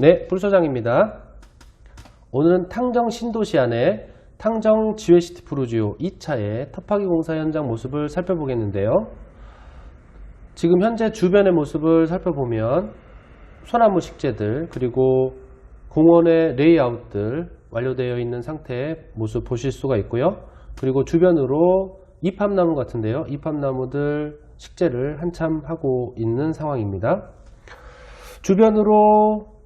네, 뿔소장입니다. 오늘은 탕정 신도시 안에 탕정 지웨시티 프로지오 2차의 터파기 공사 현장 모습을 살펴보겠는데요. 지금 현재 주변의 모습을 살펴보면 소나무 식재들 그리고 공원의 레이아웃들 완료되어 있는 상태의 모습 보실 수가 있고요. 그리고 주변으로 이팝나무 같은데요. 이팝나무들 식재를 한참 하고 있는 상황입니다. 주변으로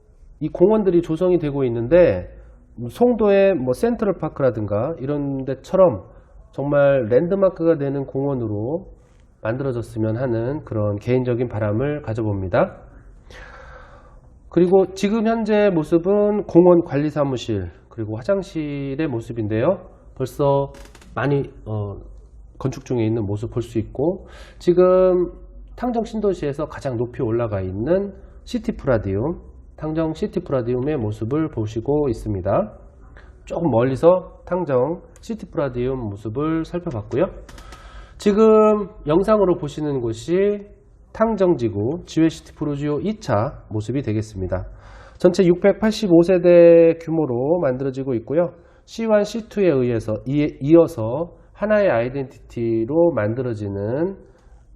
이 공원들이 조성이 되고 있는데 송도의 뭐 센트럴 파크라든가 이런 데처럼 정말 랜드마크가 되는 공원으로 만들어졌으면 하는 그런 개인적인 바람을 가져봅니다. 그리고 지금 현재 모습은 공원 관리 사무실 그리고 화장실의 모습인데요. 벌써 많이 어, 건축 중에 있는 모습 볼 수 있고 지금 탕정 신도시에서 가장 높이 올라가 있는 시티 프라디움 탕정 시티 프라디움의 모습을 보시고 있습니다. 조금 멀리서 탕정 시티 프라디움 모습을 살펴봤고요. 지금 영상으로 보시는 곳이 탕정지구 지웨시티 프로지오 2차 모습이 되겠습니다. 전체 685세대 규모로 만들어지고 있고요. C1, C2에 의해서 이- 이어서 하나의 아이덴티티로 만들어지는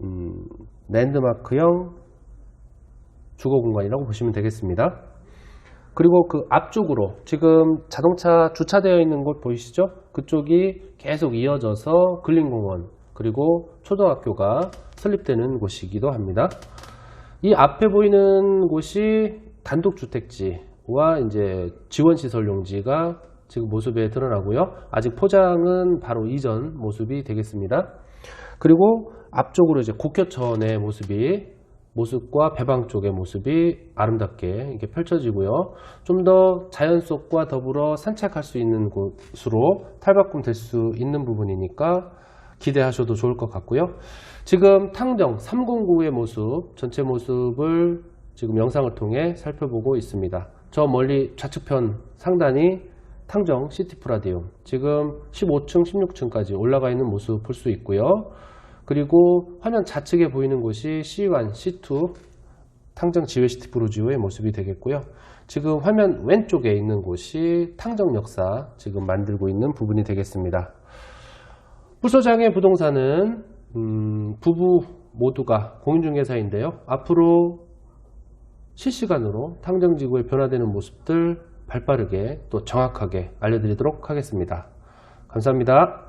음, 랜드마크형 주거 공간이라고 보시면 되겠습니다. 그리고 그 앞쪽으로 지금 자동차 주차되어 있는 곳 보이시죠? 그쪽이 계속 이어져서 근린공원 그리고 초등학교가 설립되는 곳이기도 합니다. 이 앞에 보이는 곳이 단독주택지와 이제 지원시설 용지가 지금 모습에 드러나고요. 아직 포장은 바로 이전 모습이 되겠습니다. 그리고 앞쪽으로 이제 국교천의 모습이 모습과 배방 쪽의 모습이 아름답게 이렇게 펼쳐지고요. 좀 더 자연 속과 더불어 산책할 수 있는 곳으로 탈바꿈 될 수 있는 부분이니까 기대하셔도 좋을 것 같고요. 지금 탕정 309의 모습, 전체 모습을 지금 영상을 통해 살펴보고 있습니다. 저 멀리 좌측편 상단이 탕정 시티프라디움 지금 15층, 16층까지 올라가 있는 모습 볼 수 있고요. 그리고 화면 좌측에 보이는 곳이 C1, C2 탕정 지웨 시티 브루지오의 모습이 되겠고요. 지금 화면 왼쪽에 있는 곳이 탕정 역사 지금 만들고 있는 부분이 되겠습니다. 불소장의 부동산은 음, 부부 모두가 공인중개사인데요. 앞으로 실시간으로 탕정지구의 변화되는 모습들 발빠르게 또 정확하게 알려드리도록 하겠습니다. 감사합니다.